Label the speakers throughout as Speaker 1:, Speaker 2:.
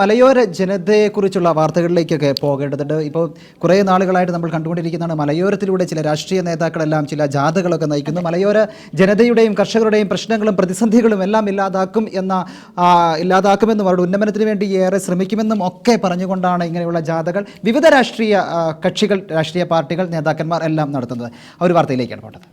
Speaker 1: മലയോര ജനതയെക്കുറിച്ചുള്ള വാർത്തകളിലേക്കൊക്കെ പോകേണ്ടതുണ്ട്. ഇപ്പോൾ കുറേ നാളുകളായിട്ട് നമ്മൾ കണ്ടുകൊണ്ടിരിക്കുന്നതാണ്. മലയോരത്തിലൂടെ ചില രാഷ്ട്രീയ നേതാക്കളെല്ലാം ചില ജാഥകളൊക്കെ നയിക്കുന്നു. മലയോര ജനതയുടെയും കർഷകരുടെയും പ്രശ്നങ്ങളും പ്രതിസന്ധികളും എല്ലാം ഇല്ലാതാക്കും എന്ന ഇല്ലാതാക്കുമെന്നും അവരുടെ ഉന്നമനത്തിന് വേണ്ടി ഏറെ ശ്രമിക്കുമെന്നും ഒക്കെ പറഞ്ഞുകൊണ്ടാണ് ഇങ്ങനെയുള്ള ജാഥകൾ. വിവിധ രാഷ്ട്രീയ കക്ഷികൾ രാഷ്ട്രീയ പാർട്ടികൾ നേതാക്കന്മാർ എല്ലാം നടത്തുന്നത്. ആ ഒരു വാർത്തയിലേക്കാണ് പോകേണ്ടത്.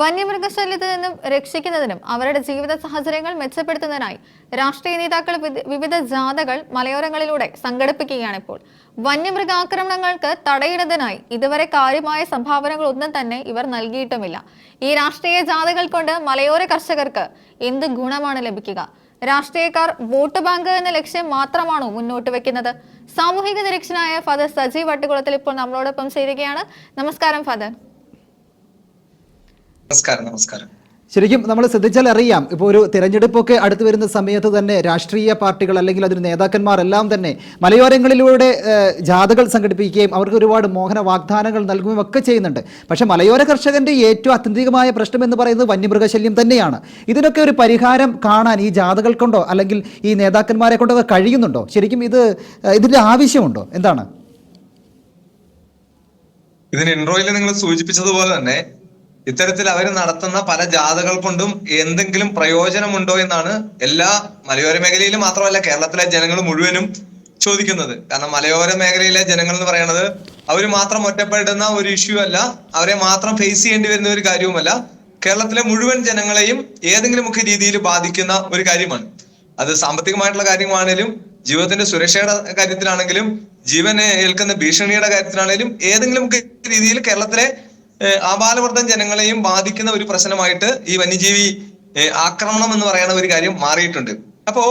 Speaker 2: വന്യമൃഗശല്യത്തിൽ നിന്നും രക്ഷിക്കുന്നതിനും അവരുടെ ജീവിത സാഹചര്യങ്ങൾ മെച്ചപ്പെടുത്തുന്നതിനായി രാഷ്ട്രീയ നേതാക്കൾ വിവിധ ജാഥകൾ മലയോരങ്ങളിലൂടെ സംഘടിപ്പിക്കുകയാണ് ഇപ്പോൾ വന്യമൃഗാക്രമണങ്ങൾക്ക് തടയിടുന്നതിനായി ഇതുവരെ കാര്യമായ സംഭാവനകൾ ഒന്നും തന്നെ ഇവർ നൽകിയിട്ടുമില്ല. ഈ രാഷ്ട്രീയ ജാഥകൾ കൊണ്ട് മലയോര കർഷകർക്ക് എന്ത് ഗുണമാണ് ലഭിക്കുക? രാഷ്ട്രീയക്കാർ വോട്ട് ബാങ്ക് എന്ന ലക്ഷ്യം മാത്രമാണോ മുന്നോട്ട് വെക്കുന്നത്? സാമൂഹിക നിരീക്ഷനായ ഫാദർ സജീവ് വട്ടുകുളത്തിൽ ഇപ്പോൾ നമ്മളോടൊപ്പം ചേരുകയാണ്. നമസ്കാരം ഫാദർ.
Speaker 3: നമസ്കാരം നമസ്കാരം.
Speaker 1: ശരിക്കും നമ്മൾ ശ്രദ്ധിച്ചാൽ അറിയാം. ഇപ്പോൾ ഒരു തിരഞ്ഞെടുപ്പൊക്കെ അടുത്ത് വരുന്ന സമയത്ത് തന്നെ രാഷ്ട്രീയ പാർട്ടികൾ അല്ലെങ്കിൽ അതിന് നേതാക്കന്മാർ എല്ലാം തന്നെ മലയോരങ്ങളിലൂടെ ജാഥകൾ സംഘടിപ്പിക്കുകയും അവർക്ക് ഒരുപാട് മോഹന വാഗ്ദാനങ്ങൾ നൽകുകയും ഒക്കെ ചെയ്യുന്നുണ്ട്. പക്ഷേ മലയോര കർഷകന്റെ ഏറ്റവും അത്യന്തികമായ പ്രശ്നം എന്ന് പറയുന്നത് വന്യമൃഗശല്യം തന്നെയാണ്. ഇതിനൊക്കെ ഒരു പരിഹാരം കാണാൻ ഈ ജാഥകൾ കൊണ്ടോ അല്ലെങ്കിൽ ഈ നേതാക്കന്മാരെ കൊണ്ടോ കഴിയുന്നുണ്ടോ? ശരിക്കും ഇത് ഇതിന്റെ ആവശ്യമുണ്ടോ? എന്താണ്?
Speaker 3: ഇതിന് ഇൻട്രോയിൽ നിങ്ങൾ സൂചിപ്പിച്ചതുപോലെ തന്നെ ഇത്തരത്തിൽ അവർ നടത്തുന്ന പല ജാഥകൾ കൊണ്ടും എന്തെങ്കിലും പ്രയോജനമുണ്ടോ എന്നാണ് എല്ലാ മലയോര മേഖലയിലും മാത്രമല്ല കേരളത്തിലെ ജനങ്ങൾ മുഴുവനും ചോദിക്കുന്നത്. കാരണം മലയോര മേഖലയിലെ ജനങ്ങൾ എന്ന് പറയുന്നത് അവർ മാത്രം ഒറ്റപ്പെടുന്ന ഒരു ഇഷ്യൂ അല്ല. അവരെ മാത്രം ഫേസ് ചെയ്യേണ്ടി വരുന്ന ഒരു കാര്യവുമല്ല. കേരളത്തിലെ മുഴുവൻ ജനങ്ങളെയും ഏതെങ്കിലും ഏതെങ്കിലുമൊക്കെ രീതിയിൽ ബാധിക്കുന്ന ഒരു കാര്യമാണ്. അത് സാമ്പത്തികമായിട്ടുള്ള കാര്യമാണെങ്കിലും ജീവിതത്തിന്റെ സുരക്ഷയുടെ കാര്യത്തിലാണെങ്കിലും ജീവനെ ഏൽക്കുന്ന ഭീഷണിയുടെ കാര്യത്തിലാണെങ്കിലും ഏതെങ്കിലും ഒക്കെ രീതിയിൽ കേരളത്തിലെ ആബാലവൃദ്ധം ജനങ്ങളെയും ബാധിക്കുന്ന ഒരു പ്രശ്നമായിട്ട് ഈ വന്യജീവി ആക്രമണം എന്ന് പറയുന്ന ഒരു കാര്യം മാറിയിട്ടുണ്ട്. അപ്പോ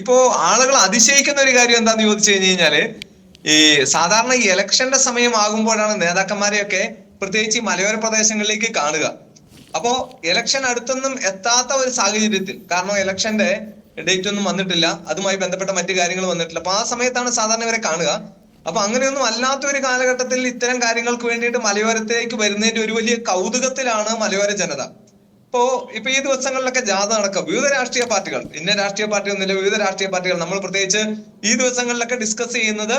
Speaker 3: ഇപ്പോ ആളുകൾ അതിശയിക്കുന്ന ഒരു കാര്യം എന്താന്ന് ചോദിച്ചു കഴിഞ്ഞു കഴിഞ്ഞാൽ ഈ സാധാരണ ഈ ഇലക്ഷന്റെ സമയമാകുമ്പോഴാണ് നേതാക്കന്മാരെയൊക്കെ പ്രത്യേകിച്ച് ഈ മലയോര പ്രദേശങ്ങളിലേക്ക് കാണുക. അപ്പോ ഇലക്ഷൻ അടുത്തൊന്നും എത്താത്ത ഒരു സാഹചര്യത്തിൽ കാരണം ഇലക്ഷന്റെ ഡേറ്റ് ഒന്നും വന്നിട്ടില്ല അതുമായി ബന്ധപ്പെട്ട മറ്റു കാര്യങ്ങൾ വന്നിട്ടില്ല. അപ്പൊ ആ സമയത്താണ് സാധാരണ ഇവരെ കാണുക. അപ്പൊ അങ്ങനെയൊന്നും അല്ലാത്ത ഒരു കാലഘട്ടത്തിൽ ഇത്തരം കാര്യങ്ങൾക്ക് വേണ്ടിയിട്ട് മലയോരത്തേക്ക് വരുന്നതിന്റെ ഒരു വലിയ കൗതുകത്തിലാണ് മലയോര ജനത. ഇപ്പോ ഇപ്പൊ ഈ ദിവസങ്ങളിലൊക്കെ ജാഥ നടക്കുക വിവിധ രാഷ്ട്രീയ പാർട്ടികൾ ഇന്ന രാഷ്ട്രീയ പാർട്ടി ഒന്നുമില്ല വിവിധ രാഷ്ട്രീയ പാർട്ടികൾ നമ്മൾ പ്രത്യേകിച്ച് ഈ ദിവസങ്ങളിലൊക്കെ ഡിസ്കസ് ചെയ്യുന്നത്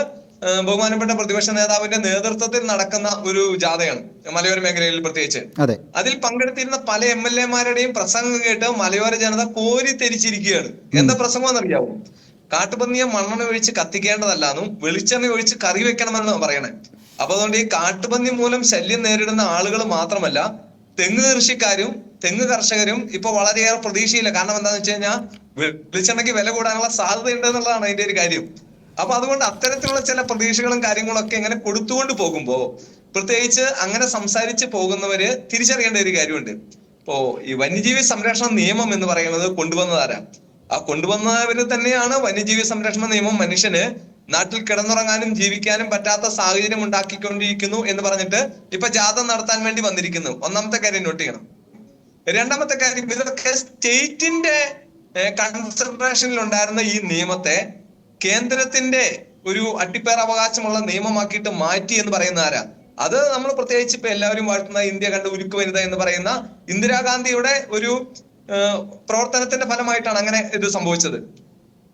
Speaker 3: ബഹുമാനപ്പെട്ട പ്രതിപക്ഷ നേതാവിന്റെ നേതൃത്വത്തിൽ നടക്കുന്ന ഒരു ജാഥയാണ് മലയോര മേഖലയിൽ പ്രത്യേകിച്ച്.
Speaker 1: അതെ.
Speaker 3: അതിൽ പങ്കെടുത്തിരുന്ന പല എം എൽ എമാരുടെയും പ്രസംഗം കേട്ട് മലയോര ജനത കോരി തിരിച്ചിരിക്കുകയാണ് എന്താ പ്രസംഗം എന്നറിയാവോ? കാട്ടുപന്നിയെ മണ്ണെണ്ണ ഒഴിച്ച് കത്തിക്കേണ്ടതല്ലാന്നും വെളിച്ചെണ്ണ ഒഴിച്ച് കറി വെക്കണമെന്നാണ് പറയണേ. അപ്പൊ അതുകൊണ്ട് ഈ കാട്ടുപന്നി മൂലം ശല്യം നേരിടുന്ന ആളുകൾ മാത്രമല്ല തെങ്ങ് കൃഷിക്കാരും തെങ്ങ് കർഷകരും ഇപ്പൊ വളരെയേറെ പ്രതീക്ഷയില്ല. കാരണം എന്താന്ന് വെച്ച് കഴിഞ്ഞാൽ വെളിച്ചെണ്ണയ്ക്ക് വില കൂടാനുള്ള സാധ്യത ഉണ്ട് എന്നുള്ളതാണ് അതിന്റെ ഒരു കാര്യം. അപ്പൊ അതുകൊണ്ട് അത്തരത്തിലുള്ള ചില പ്രതീക്ഷകളും കാര്യങ്ങളും ഒക്കെ ഇങ്ങനെ കൊടുത്തുകൊണ്ട് പോകുമ്പോ പ്രത്യേകിച്ച് അങ്ങനെ സംസാരിച്ച് പോകുന്നവര് തിരിച്ചറിയേണ്ട ഒരു കാര്യമുണ്ട്. ഇപ്പോ ഈ വന്യജീവി സംരക്ഷണ നിയമം എന്ന് പറയുന്നത് കൊണ്ടുവന്നതാരാ ആ കൊണ്ടുവന്നവർ തന്നെയാണ് വന്യജീവി സംരക്ഷണ നിയമം മനുഷ്യന് നാട്ടിൽ കിടന്നുറങ്ങാനും ജീവിക്കാനും പറ്റാത്ത സാഹചര്യം ഉണ്ടാക്കിക്കൊണ്ടിരിക്കുന്നു എന്ന് പറഞ്ഞിട്ട് ഇപ്പൊ ജാഥ നടത്താൻ വേണ്ടി വന്നിരിക്കുന്നു. ഒന്നാമത്തെ കാര്യം നോട്ട് ചെയ്യണം. രണ്ടാമത്തെ കാര്യം ഇതൊക്കെ സ്റ്റേറ്റിന്റെ കൺസിഡറേഷനിൽ ഉണ്ടായിരുന്ന ഈ നിയമത്തെ കേന്ദ്രത്തിന്റെ ഒരു അട്ടിപ്പേർ അവകാശമുള്ള നിയമമാക്കിയിട്ട് മാറ്റി എന്ന് പറയുന്ന ആരാ? അത് നമ്മൾ പ്രത്യേകിച്ച് ഇപ്പൊ എല്ലാവരും വാഴ്ത്തുന്ന ഇന്ത്യ കണ്ട് ഉരുക്ക് വനിത എന്ന് പറയുന്ന ഇന്ദിരാഗാന്ധിയുടെ ഒരു പ്രവർത്തനത്തിന്റെ ഫലമായിട്ടാണ് അങ്ങനെ ഇത് സംഭവിച്ചത്.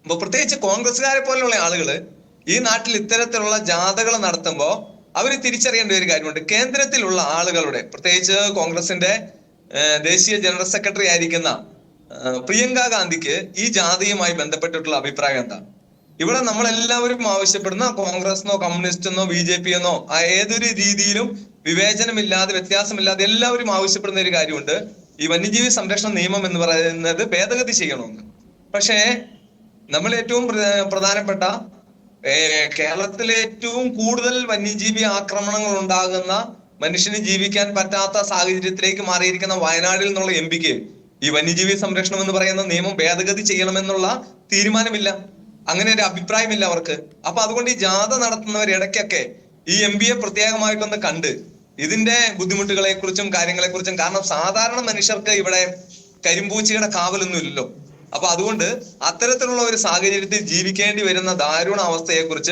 Speaker 3: അപ്പൊ പ്രത്യേകിച്ച് കോൺഗ്രസ്സുകാരെ പോലെയുള്ള ആളുകൾ ഈ നാട്ടിൽ ഇത്തരത്തിലുള്ള ജാഥകൾ നടത്തുമ്പോൾ അവർ തിരിച്ചറിയേണ്ട ഒരു കാര്യമുണ്ട്. കേന്ദ്രത്തിലുള്ള ആളുകളുടെ പ്രത്യേകിച്ച് കോൺഗ്രസിന്റെ ദേശീയ ജനറൽ സെക്രട്ടറി ആയിരിക്കുന്ന പ്രിയങ്ക ഗാന്ധിക്ക് ഈ ജാതിയുമായി ബന്ധപ്പെട്ടിട്ടുള്ള അഭിപ്രായം എന്താ? ഇവിടെ നമ്മൾ എല്ലാവരും ആവശ്യപ്പെടുന്ന കോൺഗ്രസിനോ കമ്മ്യൂണിസ്റ്റെന്നോ ബി ജെ പി എന്നോ ഏതൊരു രീതിയിലും വിവേചനമില്ലാതെ വ്യത്യാസമില്ലാതെ എല്ലാവരും ആവശ്യപ്പെടുന്ന ഒരു കാര്യമുണ്ട്. ഈ വന്യജീവി സംരക്ഷണ നിയമം എന്ന് പറയുന്നത് ഭേദഗതി ചെയ്യണമെന്ന്. പക്ഷേ നമ്മൾ ഏറ്റവും പ്രധാനപ്പെട്ട കേരളത്തിലെ ഏറ്റവും കൂടുതൽ വന്യജീവി ആക്രമണങ്ങൾ ഉണ്ടാകുന്ന മനുഷ്യന് ജീവിക്കാൻ പറ്റാത്ത സാഹചര്യത്തിലേക്ക് മാറിയിരിക്കുന്ന വയനാടിൽ നിന്നുള്ള എം പിക്ക് ഈ വന്യജീവി സംരക്ഷണം എന്ന് പറയുന്ന നിയമം ഭേദഗതി ചെയ്യണമെന്നുള്ള തീരുമാനമില്ല. അങ്ങനെ ഒരു അഭിപ്രായമില്ല അവർക്ക്. അപ്പൊ അതുകൊണ്ട് ഈ ജാഥ നടത്തുന്നവർ ഇടയ്ക്കൊക്കെ ഈ എം പിയെ പ്രത്യേകമായിട്ടൊന്ന് കണ്ട് ഇതിന്റെ ബുദ്ധിമുട്ടുകളെ കുറിച്ചും കാര്യങ്ങളെ കുറിച്ചും കാരണം സാധാരണ മനുഷ്യർക്ക് ഇവിടെ കരിമ്പൂച്ചയുടെ കാവലൊന്നും ഇല്ലല്ലോ. അപ്പൊ അതുകൊണ്ട് അത്തരത്തിലുള്ള ഒരു സാഹചര്യത്തിൽ ജീവിക്കേണ്ടി വരുന്ന ദാരുണ അവസ്ഥയെ കുറിച്ച്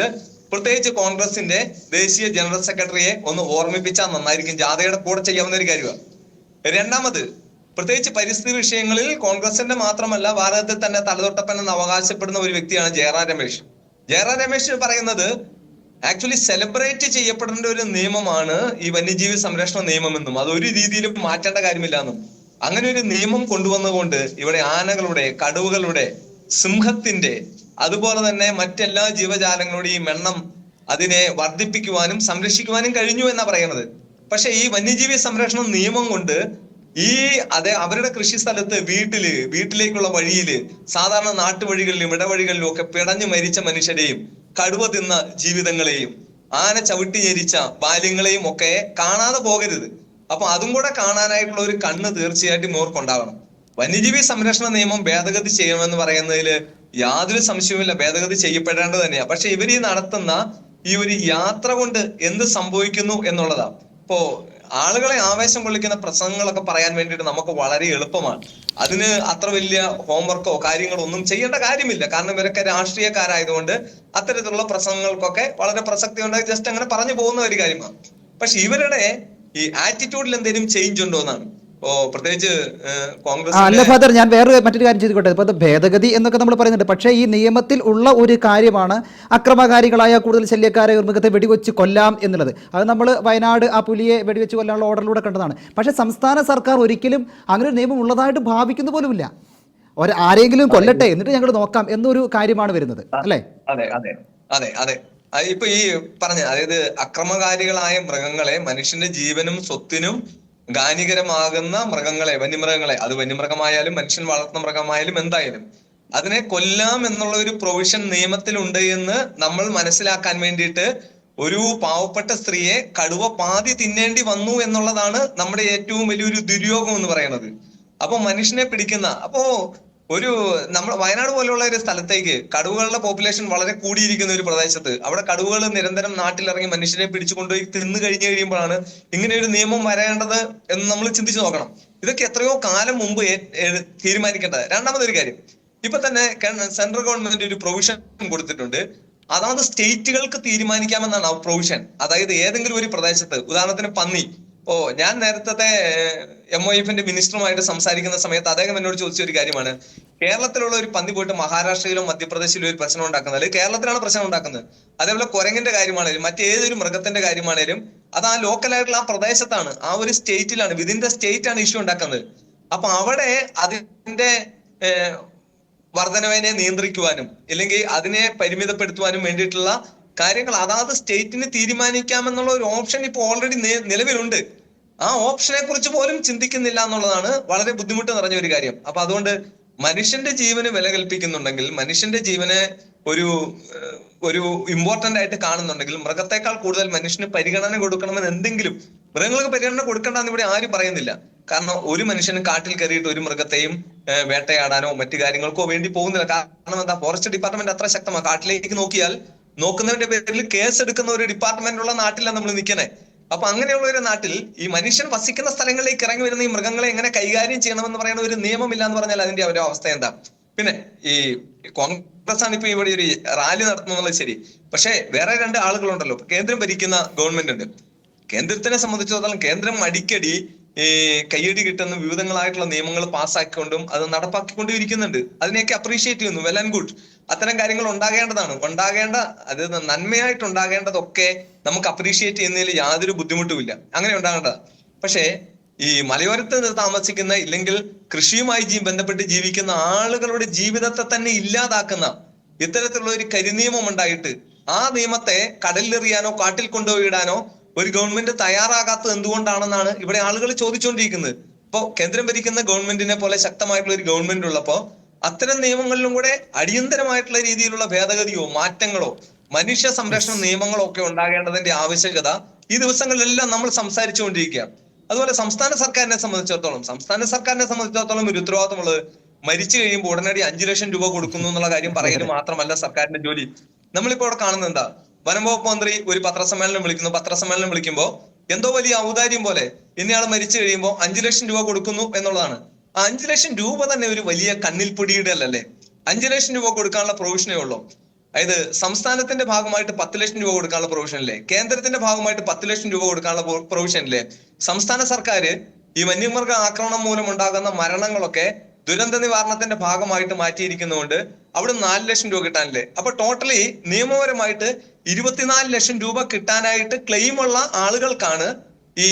Speaker 3: പ്രത്യേകിച്ച് കോൺഗ്രസിന്റെ ദേശീയ ജനറൽ സെക്രട്ടറിയെ ഒന്ന് ഓർമ്മിപ്പിച്ചാൽ നന്നായിരിക്കും. ജാഥയുടെ കൂടെ ചെയ്യാവുന്ന ഒരു കാര്യമാണ് രണ്ടാമത് പ്രത്യേകിച്ച് പരിസ്ഥിതി വിഷയങ്ങളിൽ കോൺഗ്രസിന്റെ മാത്രമല്ല ഭാരതത്തിൽ തന്നെ തലതൊട്ടപ്പൻ എന്ന് അവകാശപ്പെടുന്ന ഒരു വ്യക്തിയാണ് ജയറാം രമേശ്. ജയറാം രമേശ് പറയുന്നത് ആക്ച്വലി സെലിബ്രേറ്റ് ചെയ്യപ്പെടേണ്ട ഒരു നിയമമാണ് ഈ വന്യജീവി സംരക്ഷണ നിയമം എന്നും അത് ഒരു രീതിയിലും മാറ്റേണ്ട കാര്യമില്ല എന്നും. അങ്ങനെ ഒരു നിയമം കൊണ്ടുവന്നുകൊണ്ട് ഇവിടെ ആനകളുടെ കടുവകളുടെ സിംഹത്തിന്റെ അതുപോലെ തന്നെ മറ്റെല്ലാ ജീവജാലങ്ങളുടെയും എണ്ണം അതിനെ വർദ്ധിപ്പിക്കുവാനും സംരക്ഷിക്കുവാനും കഴിഞ്ഞു എന്നാ പറയുന്നത്. പക്ഷെ ഈ വന്യജീവി സംരക്ഷണ നിയമം കൊണ്ട് ഈ അതെ അവരുടെ കൃഷി സ്ഥലത്ത് വീട്ടിൽ വീട്ടിലേക്കുള്ള വഴിയിൽ സാധാരണ നാട്ടുവഴികളിലും ഇടവഴികളിലും ഒക്കെ പിടഞ്ഞു മരിച്ച മനുഷ്യരെയും കടുവ തിന്ന ജീവിതങ്ങളെയും ആന ചവിട്ടി ഞെരിച്ച ബാല്യങ്ങളെയും ഒക്കെ കാണാതെ പോകരുത്. അപ്പൊ അതും കൂടെ കാണാനായിട്ടുള്ള ഒരു കണ്ണ് തീർച്ചയായിട്ടും ഓർക്കുണ്ടാവണം വന്യജീവി സംരക്ഷണ നിയമം ഭേദഗതി ചെയ്യണമെന്ന് പറയുന്നതിൽ യാതൊരു സംശയവുമില്ല. ഭേദഗതി ചെയ്യപ്പെടേണ്ടത് തന്നെയാ. പക്ഷെ ഇവർ ഈ നടത്തുന്ന ഈ ഒരു യാത്ര കൊണ്ട് എന്ത് സംഭവിക്കുന്നു എന്നുള്ളതാ. ഇപ്പോ ആളുകളെ ആവേശം കൊള്ളിക്കുന്ന പ്രസംഗങ്ങളൊക്കെ പറയാൻ വേണ്ടിയിട്ട് നമുക്ക് വളരെ എളുപ്പമാണ്. അതിന് അത്ര വലിയ ഹോംവർക്കോ കാര്യങ്ങളോ ഒന്നും ചെയ്യേണ്ട കാര്യമില്ല. കാരണം ഇവരൊക്കെ രാഷ്ട്രീയക്കാരായതുകൊണ്ട് അത്തരത്തിലുള്ള പ്രസംഗങ്ങൾക്കൊക്കെ വളരെ പ്രസക്തി ഉണ്ടായി ജസ്റ്റ് അങ്ങനെ പറഞ്ഞു പോകുന്ന ഒരു കാര്യമാണ്. പക്ഷെ ഇവരുടെ ഈ ആറ്റിറ്റ്യൂഡിൽ എന്തെങ്കിലും ചേഞ്ച് ഉണ്ടോ എന്നാണ്. ഇപ്പോ പ്രത്യേകിച്ച്
Speaker 1: ആ, അല്ല ഫാദർ ഞാൻ വേറെ മറ്റൊരു കാര്യം ചെയ്തുകൊട്ടെ. ഇപ്പോൾ ഭേദഗതി എന്നൊക്കെ നമ്മൾ പറയുന്നുണ്ട്. പക്ഷേ ഈ നിയമത്തിൽ ഉള്ള ഒരു കാര്യമാണ് അക്രമകാരികളായ കൂടുതൽ ശല്യക്കാരെ മൃഗത്തെ വെടിവെച്ച് കൊല്ലാം എന്നുള്ളത്. അത് നമ്മൾ വയനാട് ആ പുലിയെ വെടിവെച്ച് കൊല്ലാനുള്ള ഓർഡറിലൂടെ കണ്ടതാണ്. പക്ഷേ സംസ്ഥാന സർക്കാർ ഒരിക്കലും അങ്ങനെ ഒരു നിയമം ഉള്ളതായിട്ട് ഭാവിക്കുന്ന പോലുമില്ല. ഒരു ആരെങ്കിലും കൊല്ലട്ടെ എന്നിട്ട് ഞങ്ങൾ നോക്കാം എന്നൊരു കാര്യമാണ് വരുന്നത്. അല്ലേ?
Speaker 3: അതെ അതെ അതെ അത്. ഇപ്പൊ ഈ പറഞ്ഞ അതായത് അക്രമകാരികളായ മൃഗങ്ങളെ മനുഷ്യന്റെ ജീവനും സ്വത്തിനും ഹാനികരമാകുന്ന മൃഗങ്ങളെ വന്യമൃഗങ്ങളെ അത് വന്യമൃഗമായാലും മനുഷ്യൻ വളർത്തുന്ന മൃഗമായാലും എന്തായാലും അതിനെ കൊല്ലാം എന്നുള്ള ഒരു പ്രൊവിഷൻ നിയമത്തിലുണ്ട് എന്ന് നമ്മൾ മനസ്സിലാക്കാൻ വേണ്ടിയിട്ട് ഒരു പാവപ്പെട്ട സ്ത്രീയെ കടുവ പാതി തിന്നേണ്ടി വന്നു എന്നുള്ളതാണ് നമ്മുടെ ഏറ്റവും വലിയൊരു ദുര്യോഗം എന്ന് പറയുന്നത്. അപ്പൊ മനുഷ്യനെ പിടിക്കുന്ന അപ്പോ ഒരു നമ്മൾ വയനാട് പോലെയുള്ള ഒരു സ്ഥലത്തേക്ക് കടുവകളുടെ പോപ്പുലേഷൻ വളരെ കൂടിയിരിക്കുന്ന ഒരു പ്രദേശത്ത് അവിടെ കടുവകൾ നിരന്തരം നാട്ടിലിറങ്ങി മനുഷ്യരെ പിടിച്ചു കൊണ്ടുപോയി തിന്നു കഴിഞ്ഞു കഴിയുമ്പോഴാണ് ഇങ്ങനെ ഒരു നിയമം വരേണ്ടത് എന്ന് നമ്മൾ ചിന്തിച്ചു നോക്കണം. ഇതൊക്കെ എത്രയോ കാലം മുമ്പ് തീരുമാനിക്കേണ്ടത്. രണ്ടാമതൊരു കാര്യം. ഇപ്പൊ തന്നെ സെൻട്രൽ ഗവൺമെന്റ് ഒരു പ്രൊവിഷൻ കൊടുത്തിട്ടുണ്ട്. അതാത് സ്റ്റേറ്റുകൾക്ക് തീരുമാനിക്കാമെന്നാണ് ആ പ്രൊവിഷൻ അതായത് ഏതെങ്കിലും ഒരു പ്രദേശത്ത് ഉദാഹരണത്തിന് പന്നി. ഓ ഞാൻ നേരത്തെ എം ഒ എഫിന്റെ മിനിസ്റ്ററുമായിട്ട് സംസാരിക്കുന്ന സമയത്ത് അദ്ദേഹം എന്നോട് ചോദിച്ച ഒരു കാര്യമാണ്. കേരളത്തിലുള്ള ഒരു പന്നി പോയിട്ട് മഹാരാഷ്ട്രയിലോ മധ്യപ്രദേശിലോ ഒരു പ്രശ്നം ഉണ്ടാക്കുന്നത് കേരളത്തിലാണ് പ്രശ്നം ഉണ്ടാക്കുന്നത്. അതേപോലെ കുരങ്ങിന്റെ കാര്യമാണെങ്കിലും മറ്റേതൊരു മൃഗത്തിന്റെ കാര്യമാണെങ്കിലും അത് ആ ലോക്കലായിട്ടുള്ള ആ പ്രദേശത്താണ് ആ ഒരു സ്റ്റേറ്റിലാണ് വിതിൻ ദ സ്റ്റേറ്റ് ആണ് ഇഷ്യൂ ഉണ്ടാക്കുന്നത്. അപ്പൊ അവിടെ അതിന്റെ വർധനവിനെ നിയന്ത്രിക്കുവാനും ഇല്ലെങ്കിൽ അതിനെ പരിമിതപ്പെടുത്തുവാനും വേണ്ടിയിട്ടുള്ള കാര്യങ്ങൾ അതാത് സ്റ്റേറ്റിന് തീരുമാനിക്കാമെന്നുള്ള ഒരു ഓപ്ഷൻ ഇപ്പൊ ഓൾറെഡി നിലവിലുണ്ട്. ആ ഓപ്ഷനെ കുറിച്ച് പോലും ചിന്തിക്കുന്നില്ല എന്നുള്ളതാണ് വളരെ ബുദ്ധിമുട്ട് നിറഞ്ഞ ഒരു കാര്യം. അപ്പൊ അതുകൊണ്ട് മനുഷ്യന്റെ ജീവന് വില കൽപ്പിക്കുന്നുണ്ടെങ്കിൽ മനുഷ്യന്റെ ജീവനെ ഒരു ഒരു ഇമ്പോർട്ടന്റ് ആയിട്ട് കാണുന്നുണ്ടെങ്കിൽ മൃഗത്തെക്കാൾ കൂടുതൽ മനുഷ്യന് പരിഗണന കൊടുക്കണമെന്ന് എന്തെങ്കിലും മൃഗങ്ങൾക്ക് പരിഗണന കൊടുക്കണ്ടെന്ന് ഇവിടെ ആരും പറയുന്നില്ല. കാരണം ഒരു മനുഷ്യന് കാട്ടിൽ കയറിയിട്ട് ഒരു മൃഗത്തെയും വേട്ടയാടാനോ മറ്റു കാര്യങ്ങൾക്കോ വേണ്ടി പോകുന്നില്ല. കാരണം എന്താ? ഫോറസ്റ്റ് ഡിപ്പാർട്ട്മെന്റ് അത്ര ശക്തമാണ് കാട്ടിലേക്ക് നോക്കിയാൽ നോക്കുന്നതിന്റെ പേരിൽ കേസ് എടുക്കുന്ന ഒരു ഡിപ്പാർട്ട്മെന്റ് ഉള്ള നാട്ടിലാണ് നമ്മൾ നിൽക്കണേ അപ്പൊ അങ്ങനെയുള്ള ഒരു നാട്ടിൽ ഈ മനുഷ്യൻ വസിക്കുന്ന സ്ഥലങ്ങളിലേക്ക് ഇറങ്ങി വരുന്ന ഈ മൃഗങ്ങളെ എങ്ങനെ കൈകാര്യം ചെയ്യണമെന്ന് പറയുന്ന ഒരു നിയമമില്ല എന്ന് പറഞ്ഞാൽ അതിന്റെ ഒരു അവസ്ഥ എന്താ? പിന്നെ ഈ കോൺഗ്രസ് ആണ് ഇപ്പൊ ഇവിടെ ഒരു റാലി നടത്തുന്നുള്ളത് ശരി. പക്ഷേ വേറെ രണ്ട് ആളുകളുണ്ടല്ലോ. കേന്ദ്രം ഭരിക്കുന്ന ഗവൺമെന്റ് ഉണ്ട്. കേന്ദ്രത്തിനെ സംബന്ധിച്ചിടത്തോളം കേന്ദ്രം അടിക്കടി ഈ കയ്യടി കിട്ടുന്ന വിവിധങ്ങളായിട്ടുള്ള നിയമങ്ങൾ പാസ്സാക്കിക്കൊണ്ടും അത് നടപ്പാക്കിക്കൊണ്ടും ഇരിക്കുന്നുണ്ട് അതിനെയൊക്കെ അപ്രീഷിയേറ്റ് ചെയ്യുന്നു. വെൽ ആൻഡ് ഗുഡ് അത്തരം കാര്യങ്ങൾ ഉണ്ടാകേണ്ടതാണ്. ഉണ്ടാകേണ്ട അത് നന്മയായിട്ട് ഉണ്ടാകേണ്ടതൊക്കെ നമുക്ക് അപ്രീഷിയേറ്റ് ചെയ്യുന്നതിൽ യാതൊരു ബുദ്ധിമുട്ടുമില്ല. അങ്ങനെ ഉണ്ടാകേണ്ടത് പക്ഷേ ഈ മലയോരത്ത് താമസിക്കുന്ന ഇല്ലെങ്കിൽ കൃഷിയുമായി ജീ ബന്ധപ്പെട്ട് ജീവിക്കുന്ന ആളുകളുടെ ജീവിതത്തെ തന്നെ ഇല്ലാതാക്കുന്ന ഇത്തരത്തിലുള്ള ഒരു കരിനിയമം ഉണ്ടായിട്ട് ആ നിയമത്തെ കടലിലെറിയാനോ കാട്ടിൽ കൊണ്ടുപോയി ഇടാനോ ഒരു ഗവൺമെന്റ് തയ്യാറാകാത്തത് എന്തുകൊണ്ടാണെന്നാണ് ഇവിടെ ആളുകൾ ചോദിച്ചുകൊണ്ടിരിക്കുന്നത് ഇപ്പോ കേന്ദ്രം ഭരിക്കുന്ന ഗവൺമെന്റിനെ പോലെ ശക്തമായിട്ടുള്ള ഒരു ഗവൺമെന്റ് ഉള്ളപ്പോൾ അത്തരം നിയമങ്ങളിലും കൂടെ അടിയന്തരമായിട്ടുള്ള രീതിയിലുള്ള ഭേദഗതിയോ മാറ്റങ്ങളോ മനുഷ്യ സംരക്ഷണ നിയമങ്ങളോ ഒക്കെ ഉണ്ടാകേണ്ടതിന്റെ ആവശ്യകത ഈ ദിവസങ്ങളിലെല്ലാം നമ്മൾ സംസാരിച്ചുകൊണ്ടിരിക്കുകയാണ്. അതുപോലെ സംസ്ഥാന സർക്കാരിനെ സംബന്ധിച്ചിടത്തോളം സംസ്ഥാന സർക്കാരിനെ സംബന്ധിച്ചിടത്തോളം ഒരു ഉത്തരവാദിത്തമുള്ളത് മരിച്ചു കഴിയുമ്പോൾ ഉടനടി അഞ്ചു ലക്ഷം രൂപ കൊടുക്കുന്നു എന്നുള്ള കാര്യം പറയുന്നത് മാത്രമല്ല സർക്കാരിന്റെ ജോലി. നമ്മളിപ്പോ ഇവിടെ കാണുന്നത് എന്താ? വനം വകുപ്പ് മന്ത്രി ഒരു പത്രസമ്മേളനം വിളിക്കുന്നു. പത്രസമ്മേളനം വിളിക്കുമ്പോൾ എന്തോ വലിയ ഔദാര്യം പോലെ ഇന്നയാൾ മരിച്ചു കഴിയുമ്പോൾ അഞ്ചു ലക്ഷം രൂപ കൊടുക്കുന്നു എന്നുള്ളതാണ്. ആ അഞ്ചു ലക്ഷം രൂപ തന്നെ ഒരു വലിയ കണ്ണിൽ പൊടിയിടലല്ലേ അഞ്ചു ലക്ഷം രൂപ കൊടുക്കാനുള്ള പ്രൊവിഷനേ ഉള്ളൂ. അതായത് സംസ്ഥാനത്തിന്റെ ഭാഗമായിട്ട് പത്ത് ലക്ഷം രൂപ കൊടുക്കാനുള്ള പ്രൊവിഷൻ ഇല്ലേ കേന്ദ്രത്തിന്റെ ഭാഗമായിട്ട് പത്ത് ലക്ഷം രൂപ കൊടുക്കാനുള്ള പ്രൊവിഷൻ ഇല്ലേ സംസ്ഥാന സർക്കാർ ഈ വന്യമൃഗ ആക്രമണം മൂലം ഉണ്ടാകുന്ന മരണങ്ങളൊക്കെ ദുരന്ത നിവാരണത്തിന്റെ ഭാഗമായിട്ട് മാറ്റിയിരിക്കുന്നതുകൊണ്ട് അവിടെ നാല് ലക്ഷം രൂപ കിട്ടാനില്ലേ? അപ്പൊ ടോട്ടലി നിയമപരമായിട്ട് ഇരുപത്തിനാല് ലക്ഷം രൂപ കിട്ടാനായിട്ട് ക്ലെയിം ഉള്ള ആളുകൾക്കാണ് ഈ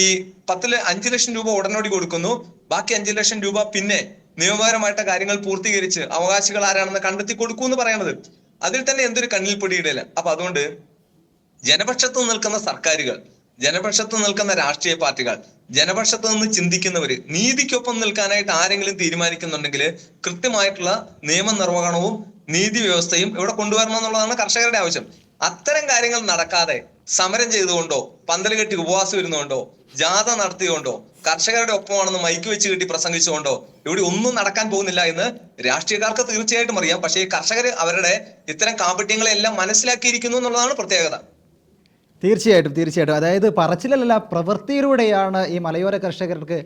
Speaker 3: പത്തിൽ അഞ്ചു ലക്ഷം രൂപ ഉടനടി കൊടുക്കുന്നു. ബാക്കി അഞ്ചു ലക്ഷം രൂപ പിന്നെ നിയമപരമായിട്ട് കാര്യങ്ങൾ പൂർത്തീകരിച്ച് അവകാശികൾ ആരാണെന്ന് കണ്ടെത്തി കൊടുക്കൂ എന്ന് പറയുന്നത് അതിൽ തന്നെ എന്തൊരു കണ്ണിൽ പൊടിയിടയില്ല അപ്പൊ അതുകൊണ്ട് ജനപക്ഷത്ത് നിൽക്കുന്ന സർക്കാരുകൾ ജനപക്ഷത്ത് നിൽക്കുന്ന രാഷ്ട്രീയ പാർട്ടികൾ ജനപക്ഷത്ത് നിന്ന് ചിന്തിക്കുന്നവര് നീതിക്കൊപ്പം നിൽക്കാനായിട്ട് ആരെങ്കിലും തീരുമാനിക്കുന്നുണ്ടെങ്കിൽ കൃത്യമായിട്ടുള്ള നിയമനിർവഹണവും നീതി വ്യവസ്ഥയും ഇവിടെ കൊണ്ടുവരണം എന്നുള്ളതാണ് കർഷകരുടെ ആവശ്യം. അത്തരം കാര്യങ്ങൾ നടക്കാതെ സമരം ചെയ്തുകൊണ്ടോ പന്തൽ കെട്ടി ഉപവാസം ഇരുന്നുകൊണ്ടോ ജാഥ നടത്തിയുകൊണ്ടോ കർഷകരുടെ ഒപ്പമാണെന്ന് മൈക്ക് വെച്ച് കെട്ടി പ്രസംഗിച്ചുകൊണ്ടോ ഇവിടെ ഒന്നും നടക്കാൻ പോകുന്നില്ല എന്ന് രാഷ്ട്രീയക്കാർക്ക് തീർച്ചയായിട്ടും അറിയാം. പക്ഷേ കർഷകർ അവരുടെ ഇത്തരം കാപട്യങ്ങളെല്ലാം മനസ്സിലാക്കിയിരിക്കുന്നു എന്നുള്ളതാണ് പ്രത്യേകത.
Speaker 1: തീർച്ചയായിട്ടും തീർച്ചയായിട്ടും. അതായത് പറച്ചിലല്ല പ്രവൃത്തിയിലൂടെയാണ് ഈ മലയോര കർഷകർക്ക്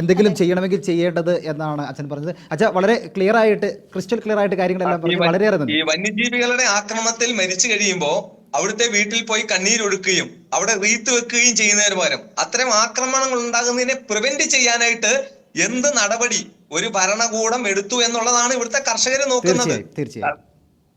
Speaker 1: എന്തെങ്കിലും ചെയ്യണമെങ്കിൽ ചെയ്യേണ്ടത് എന്നാണ് അച്ഛൻ പറഞ്ഞത്. അച്ഛൻ വളരെ ക്ലിയർ ആയിട്ട് ക്രിസ്റ്റൽ ക്ലിയർ ആയിട്ട് കാര്യങ്ങളെല്ലാം പറഞ്ഞു. വളരെയേറെ
Speaker 3: ഈ വന്യജീവികളുടെ ആക്രമണത്തിൽ മരിച്ചു കഴിയുമ്പോൾ അവിടുത്തെ വീട്ടിൽ പോയി കണ്ണീരൊഴുക്കുകയും അവിടെ റീത്ത് വെക്കുകയും ചെയ്യുന്നതിന് പകരം അത്തരം ആക്രമണങ്ങൾ ഉണ്ടാകുന്നതിനെ പ്രിവെന്റ് ചെയ്യാനായിട്ട് എന്ത് നടപടി ഒരു ഭരണകൂടം എടുത്തു എന്നുള്ളതാണ് ഇവിടുത്തെ കർഷകർ നോക്കുന്നത്.
Speaker 1: തീർച്ചയായും.